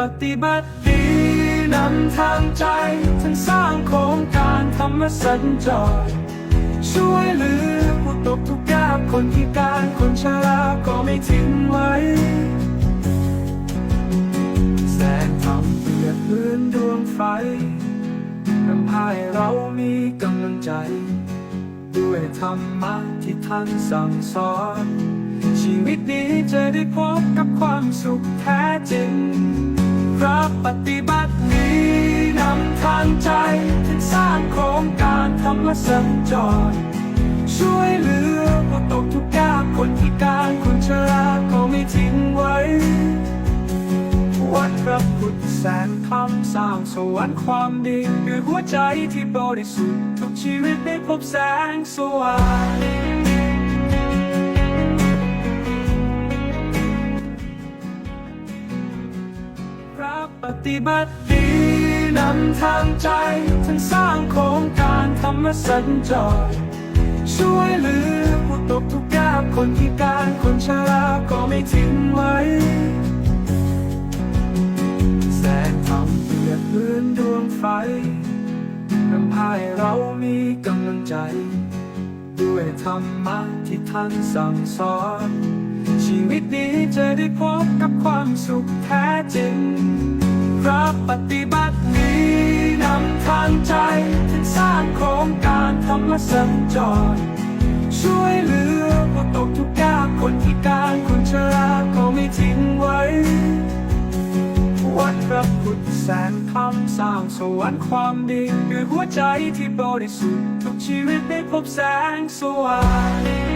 ปฏิบัติดีนำทางใจท่านสร้างโครงการธรรมสัญจร ช่วยเหลือผู้ตกทุกข์ยากคนพิการคนชราก็ไม่ทิ้งไว้แสงธรรมเปรียบเหมือนดวงไฟนำพาให้เรามีกำลังใจ ด้วยธรรมะที่ท่านสั่งสอน ชีวิตนี้จะได้พบกับความสุขแท้จริง กาสัญจร ช่วยเหลือผู้ตกทุกข์ยากคนพิการคนชราก็ไม่ทิ้งไว้ วัดพระพุทธแสนคำสร้างสวรรค์ความดีด้วยหัวใจที่บริสุทธิ์ทุกชีวิตได้พบแสงสว่างปฏิบัติดีนำทางใจาสัญจร ช่วยเหลือผู้ตกทุกข์ยากคนพิการคนชราก็ไม่ทิ้งไว้แสงธรรมเปรียบเหมือนดวงไฟนำพาให้เรามีกำลังใจ ด้วยธรรมะที่ท่านสั่งสอน ชีวิตนี้จะได้พบกับความสุขแท้จริงพระปฏิบัติ ธรรมสัญจร ช่วยเหลือผู้ตกทุกข์ยากคนพิการคนชราก็ไม่ทิ้งไว้ วัดพระพุทธแสนคำสร้างสวรรค์ความดีด้วยหัวใจที่บริสุทธิ์ทุกชีวิตได้พบแสงสว่าง